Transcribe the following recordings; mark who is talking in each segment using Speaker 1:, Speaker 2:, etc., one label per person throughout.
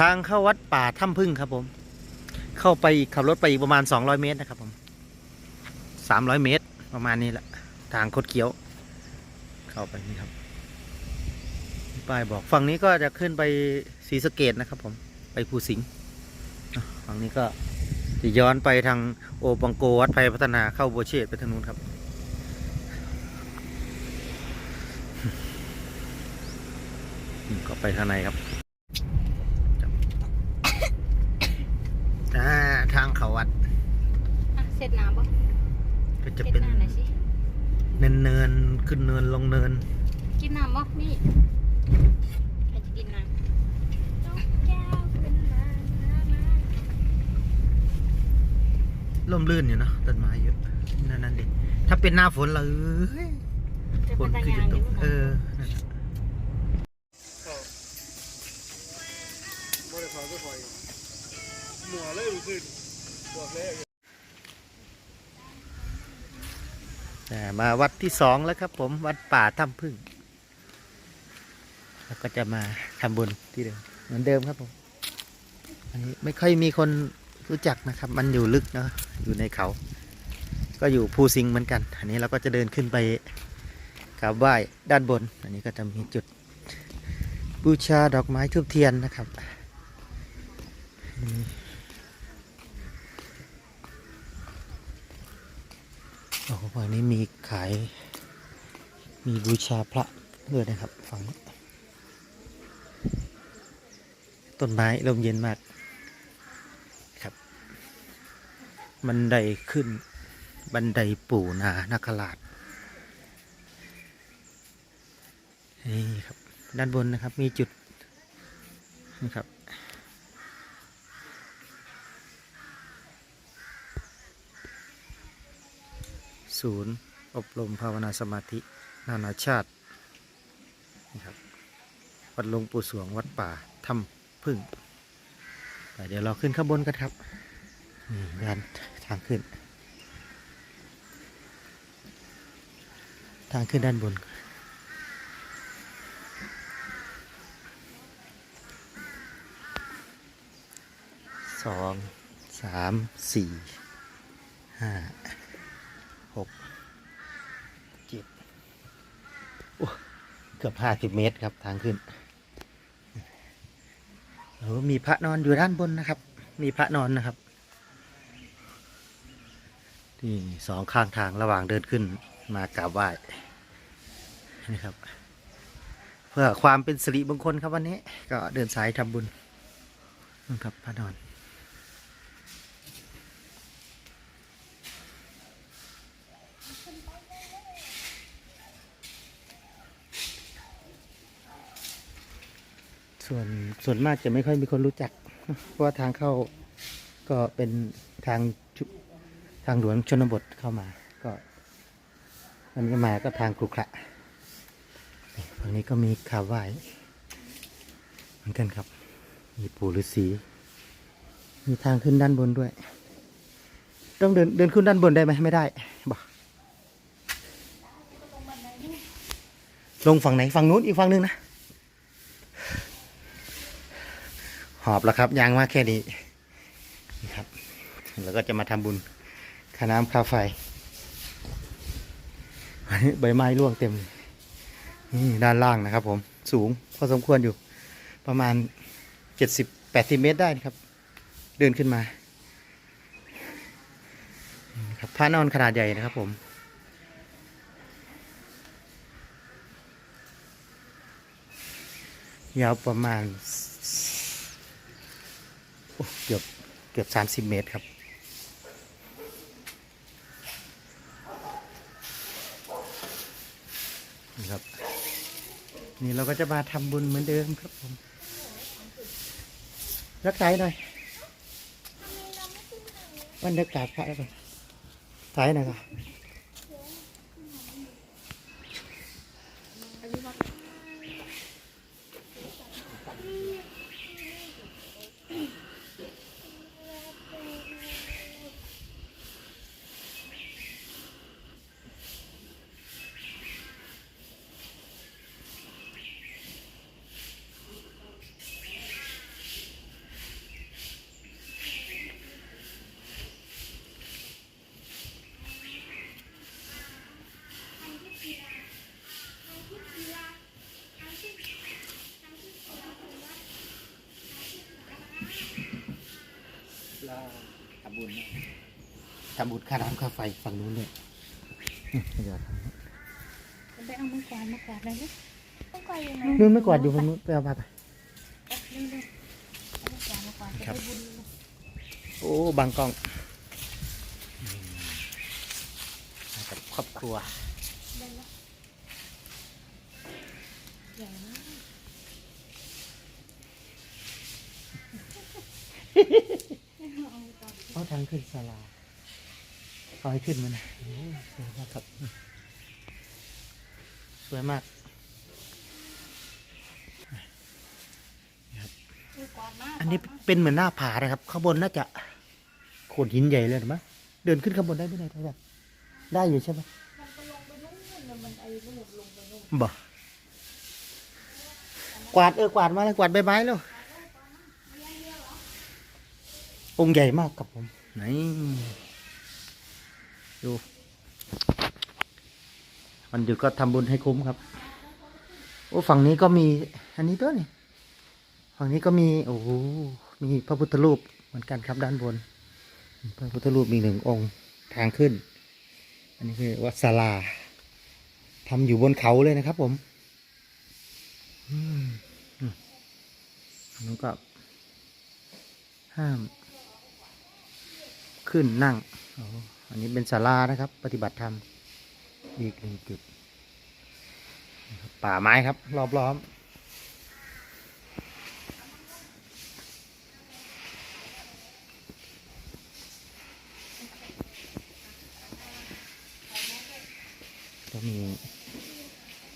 Speaker 1: ทางเข้าวัดป่าถ้ำพึ่งครับผม เข้าไปขับรถไปอีกประมาณ 200 เมตรนะครับผม300 เมตรประมาณนี้แหละ ทางคดเคี้ยว เข้าไปนี่ครับป้ายบอกฝั่งนี้ก็จะขึ้นไปศรีสะเกดนะครับผม ไปภูสิงห์ฝั่งนี้ก็จะย้อนไปทางโอปังโกวัดไพพัฒนาเข้าบัวเชษฐ์ไปทางนู้นครับก็ไปข้างในครับ อ่า ทางเขาวัด
Speaker 2: อะเสร็จน้ำปะ
Speaker 1: ก็จะ
Speaker 2: เสร็จ
Speaker 1: เป็น
Speaker 2: น้ำหน่อยสิ
Speaker 1: เนินเนินๆขึ้นเนินลงเนิน
Speaker 2: กินน้ำปะนี่ใครจะกินน้ำนกแก้วเป็นน้ำน้ำ
Speaker 1: ร่มรื่นอยู่เนอะต้นไม้เยอะนั่นนั่นดิถ้าเป็นหน้าฝนละเอ้ย
Speaker 2: จะ
Speaker 1: ฝ
Speaker 2: เป็นนตา
Speaker 1: คือ
Speaker 2: ยา
Speaker 1: จะ
Speaker 2: ง
Speaker 1: ต
Speaker 2: อยู่
Speaker 1: ก
Speaker 2: มั้ง
Speaker 1: เออนั่นน่ะ
Speaker 3: บริษัทก็คอยหมัวเลยมันขึ้นบอกเลย
Speaker 1: อ่า มาวัดที่สองแล้วครับ ผมวัดป่าถ้ำพึ่งแล้วก็จะมาทำบุญที่เดิมเหมือนเดิมครับผม อันนี้ไม่ค่อยมีคนรู้จักนะครับ มันอยู่ลึกเนาะอยู่ในเขา ก็อยู่ภูสิงเหมือนกัน อันนี้เราก็จะเดินขึ้นไปกราบไหว้ด้านบน อันนี้ก็จะมีจุดบูชาดอกไม้ทูบเทียนนะครับ โอ้โหฝั่งนี้มีขาย มีบูชาพระด้วยนะครับ ฝั่งนี้ต้นไม้ลมเย็นมากครับ บันไดขึ้น บันไดปู่นานาคราชนี่ครับ ด้านบนนะครับมีจุดนะครับ ศูนย์ อบรมภาวนาสมาธิ นานาชาตินะครับวัดหลวงปู่สวงวัดป่าถ้ำพึ่งไปเดี๋ยวเราขึ้นข้างบนกันครับนี่ด้านทางขึ้น ทางขึ้นด้านบน สอง สาม สี่ ห้า หกเจ็ดเกือบห้าสิบเมตรครับทางขึ้นแล้มีพระนอนอยู่ด้านบนนะครับ มีพระนอนนะครับที่สองข้างทางระหว่างเดินขึ้นมากราบไหว้นะครับ เพื่อความเป็นสิริมงคลครับวันนี้ ก็เดินสายทำบุญนะครับพระนอน ส่วนส่วนมากจะไม่ค่อยมีคนรู้จัก เพราะว่าทางเข้าก็เป็นทางทางหลวงชนบทเข้ามา ก็มันก็มาก็ทางกรุขระฝั่งนี้ก็มีขาวไหวเหมือนกันครับ มีปู่ฤาษีมีทางขึ้นด้านบนด้วย ต้องเดินเดินขึ้นด้านบนได้ไหมไม่ได้บอกลงฝั่งไหนฝั่งนู้นอีกฝั่งหนึงนะ ห อบแล้วครับยางมาแค่นี้นี่ครับแล้วก็จะมาทำบุญค่าน้ำค่าไฟอันนี้ใบไม้ร่วงเต็มเลยนี่ด้านล่างนะครับ ผมสูงพอสมควรอยู่ ประมาณเจ็ดสิบแปดสิบเมตรได้ครับ เดินขึ้นมาครับพระนอนขนาดใหญ่นะครับผมยาวประมาณ เกือบเกือบสามสิบเมตรครับ นี่ครับ นี่เราก็จะมาทำบุญเหมือนเดิมครับผมรักษาหน่อยบรรยากาศพระแล้วกันถ่ายหน่อยครับ แล้วทำบุญเนี่ยทำบุญค่าน้ำค่าไฟฝั่งนู้นด้วยเดี๋ยวทำ
Speaker 2: ไปเอาไม้กวาดมากวาดเลยนะต้องกวาดยังไง
Speaker 1: นู่นไม่กวาดอยู่ฝั่งนู้นไปเอามาไป
Speaker 2: เร็วๆเอาไม้กวาดมากวาดจะ
Speaker 1: ครับ
Speaker 2: ได้บุญ
Speaker 1: โอ้บางกล้องอืมมากับครอบครัว
Speaker 2: ได้แล้วใหญ่มาก
Speaker 1: เขาทางขึ้นศาลาเอาให้ขึ้นมานะโอ้สวยมากครับ สวยมาก
Speaker 2: คือกวาดมาก
Speaker 1: อันนี้เป็นเหมือนหน้าผานะครับ ข้างบนน่าจะโขดหินใหญ่เลยหรือมั้งเดินขึ้นข้างบนได้ไหมเนี่ยท่านได้อยู่ใช่ไหม
Speaker 2: มันไปลงไปนู่นน่ะมันไอ้รูปลงไปนู่น
Speaker 1: บ่กวาดเออกวาดมาเลยกวาดใบไม้แล้ว องค์ใหญ่มากครับผมไหนดูวันหยุดก็ทำบุญให้คุ้มครับ โอ้ฝั่งนี้ก็มี อันนี้ด้วยนี่ฝั่งนี้ก็มีโอ้โหมีพระพุทธรูปเหมือนกันครับด้านบน พระพุทธรูปมีหนึ่งองค์ทางขึ้น อันนี้คือวัดศาลาทำอยู่บนเขาเลยนะครับ ผมอืมนนู้นก็ห้าม ขึ้นนั่งอ๋ออันนี้เป็นศาลานะครับ ปฏิบัติธรรม อีกหนึ่งจุดนะครับป่าไม้ครับ รอบล้อมก็มี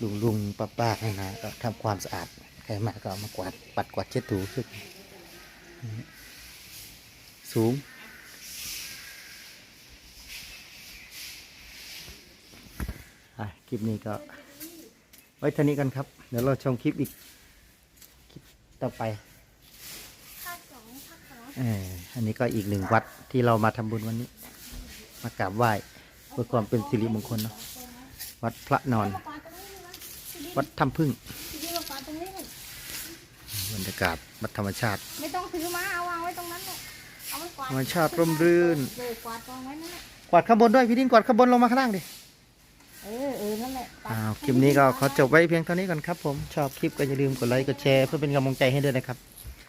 Speaker 1: ลุงลุงป้าป้าๆนะนะก็ทำความสะอาด ใครมาก็เอามากวาด ปัดกวาดเช็ดถูขึ้นสูง อะคลิปนี้ก็ไว้เท่านี้กันครับ เดี๋ยวเราชมคลิปอีกคลิปต่อไป
Speaker 2: ภาคสองภาคสอง
Speaker 1: เอออันนี้ก็อีกหนึ่งวัดที่เรามาทำบุญวันนี้ มากราบไหว้เพื่อความเป็นสิริมงคลเนาะวัดพระนอน
Speaker 2: มากวาดตรงนี้เลยนะ
Speaker 1: วัดถ้ำพึ่ง
Speaker 2: ทีนี้มากวาดตรงนี้เลย
Speaker 1: บรรยากาศวัดธรรมชาติ
Speaker 2: ไม่ต้องถือมาเอาวางไว้ตรงนั้นเลยเอาไว้กวาด
Speaker 1: ธรรมชาติร่มรื่น
Speaker 2: เลยกวาดวางไว้นั่นแหละ
Speaker 1: กวาดข้างบนด้วยพี่ดินกวาดข้างบนลงมาข้างล่างดิ
Speaker 2: เออเออนั่นแหละ
Speaker 1: อ้าวคลิปนี้ก็ขอจบไว้เพียงเท่านี้ก่อนครับผม ชอบคลิปก็อย่าลืมกดไลค์กดแชร์เพื่อเป็นกำลังใจให้ด้วยนะครับ